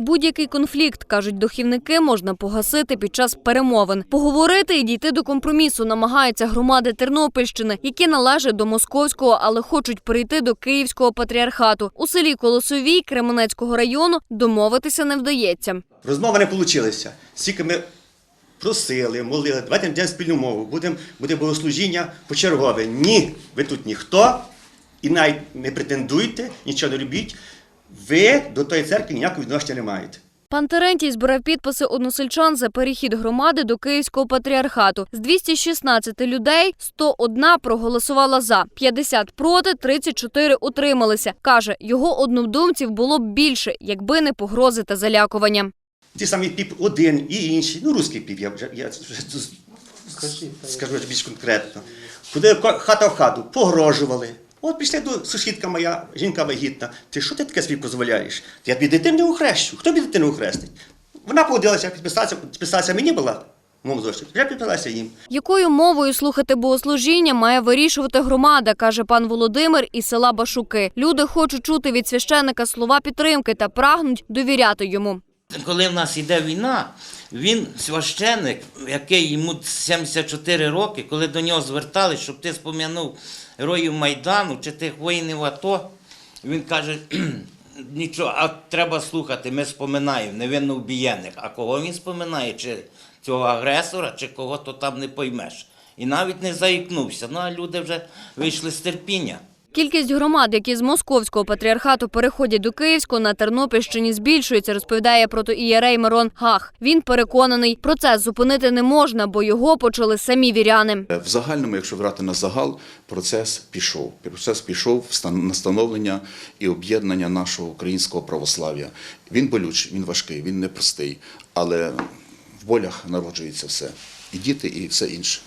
Будь-який конфлікт, кажуть духівники, можна погасити під час перемовин. Поговорити і дійти до компромісу намагаються громади Тернопільщини, які належать до московського, але хочуть перейти до київського патріархату. У селі Колосовій Кременецького району домовитися не вдається. Розмови не вийшли. Стільки ми просили, молили, давайте йдемо спільну мову, будемо буде богослужіння почергове. Ні, ви тут ніхто, і навіть не претендуйте, нічого не робіть. Ви до тої церкви ніякого відношення не маєте. Пан Терентій збирав підписи односельчан за перехід громади до Київського патріархату. З 216 людей 101 проголосувала за, 50 проти, 34 утрималися. Каже, його однодумців було б більше, якби не погрози та залякування. Ті самі піп один і інші, ну русський піп, я вже я скажу більш конкретно. Куди хата в хату погрожували. От пішли до сусідка моя, жінка вагітна. Ти що ти таке собі дозволяєш? Я б і дитину ухрещу. Хто б дитину ухрестить? Вона погодилася підписатися, підписатися мені була в моєму зошиті. Я підписалася їм. Якою мовою слухати богослужіння має вирішувати громада, каже пан Володимир із села Башуки. Люди хочуть чути від священика слова підтримки та прагнуть довіряти йому. Коли в нас йде війна, він священник, який йому 74 роки, коли до нього звертались, щоб ти спом'янув героїв Майдану чи тих воїнів АТО, він каже, нічого, а треба слухати, ми споминаємо невинно вбієних. А кого він споминає? Чи цього агресора, чи кого то там не поймеш. І навіть не заікнувся. Ну а люди вже вийшли з терпіння. Кількість громад, які з московського патріархату переходять до Київського, на Тернопільщині збільшується, розповідає протоієрей Мирон Гах. Він переконаний, процес зупинити не можна, бо його почали самі віряни. В загальному, якщо брати на загал, процес пішов. Процес пішов на становлення і об'єднання нашого українського православ'я. Він болючий, він важкий, він непростий, але в болях народжується все. І діти, і все інше.